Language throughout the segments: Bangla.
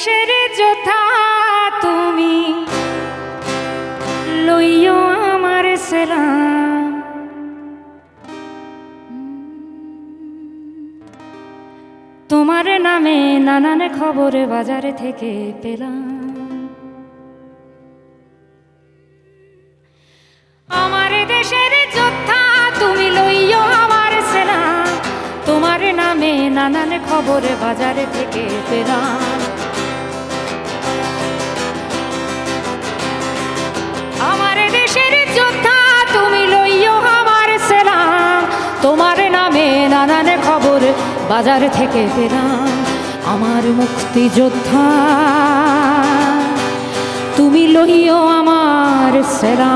দেশের যোদ্ধা তুমি। লইও আমার সেলাম। তোমার নামে নানান খবর বাজারে থেকে পেলাম। আমার দেশের যোদ্ধা তুমি লইও আমার সেনা তোমার নামে নানান খবর বাজারে থেকে পেলাম। বাজার থেকে পেলাম আমার মুক্তি যোদ্ধা তুমি লইও আমার সেরা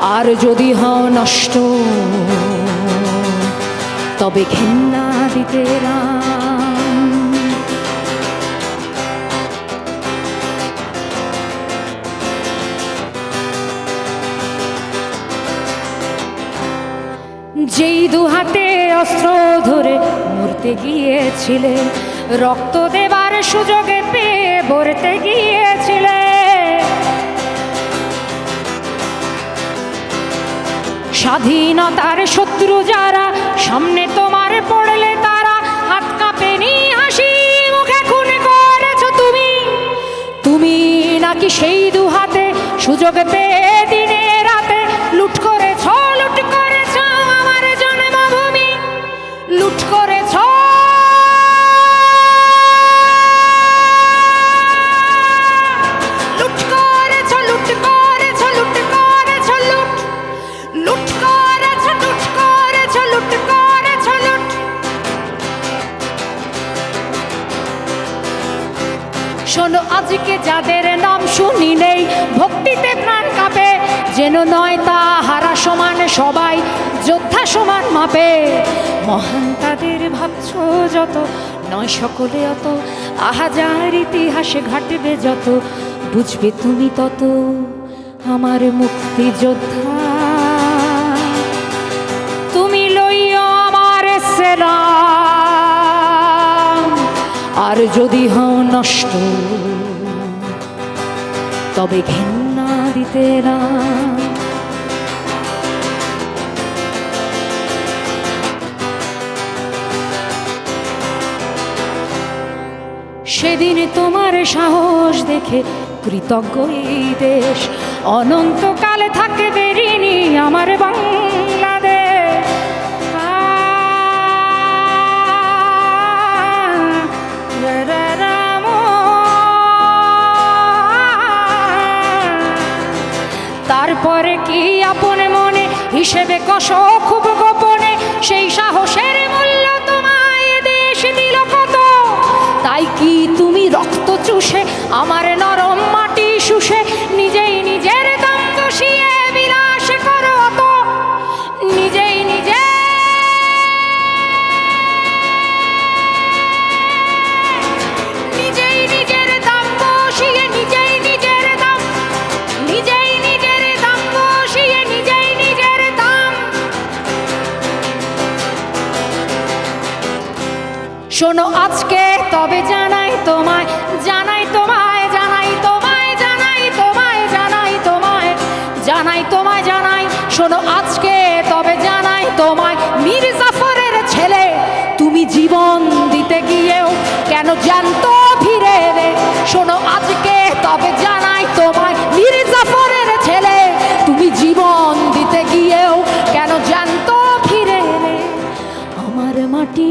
আর যদি হও নষ্ট, তবে ঘেন্না দিতে রাম যেই দু হাতে অস্ত্র ধরে মরতে গিয়েছিলে রক্ত দেবার সুযোগে পেয়ে বরতে গিয়েছিলে স্বাধীনতার শত্রু যারা, সামনে তোমার পড়লে তারা, হাত কাঁপেনি হাসি, মুখে খুন করেছ তুমি। তুমি নাকি সেই দু হাতে সুযোগ পেয়ে শোনো, আজকে যাদের নাম শুনি নেই, ভক্তিতে প্রাণ কাঁপে, যেন নয় তা হারা সমান সবাই, যোদ্ধা সমান মাপে। মহান তাদের ভাবছ যত, নয় সকলে অত, আহাজার ইতিহাসে ঘাটবে যত, বুঝবে তুমি তত, আমার মুক্তি যোদ্ধা তুমি লইও আমার সেরাম আর যদি হও নষ্ট, তবে ঘেন্না দিতে না সেদিন তোমার সাহস দেখে কৃতজ্ঞ এই দেশ। অনন্তকালে থাকবে ঋণী আমার বাংলাদেশ তারপরে কি আপনে মনে হিসেবে কষ খুব গোপনে? সেই সাহসের মূল্য তোমায় দেশ দিল কত? তাই কি তুমি রক্ত চুষে আমার শোনো আজকে, তবে জানাই তোমায় জানাই তোমায় জানাই তোমায় জানাই তোমায় জানাই তোমায় জানাই তোমায়, জানাই। শোনো আজকে, তবে জানাই তোমায়, মীর জাফরের ছেলে, তুমি জীবন দিতে গিয়েও কেন জানতো ফিরে রে? শোনো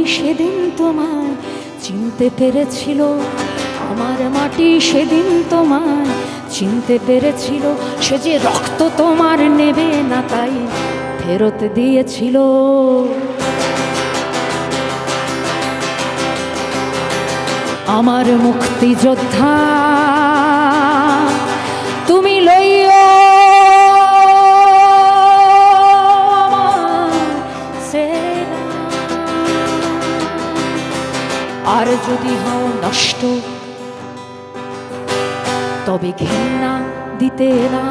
সেদিন তোমায় চিনতে পেরেছিল, আমার মাটি সেদিন তোমায় চিনতে পেরেছিল। সে যে রক্ত তোমার নেবে না তাই ফেরত দিয়েছিল। আমার মুক্তি আর যদি হও নষ্ট তবে ঘৃণা দিতে না।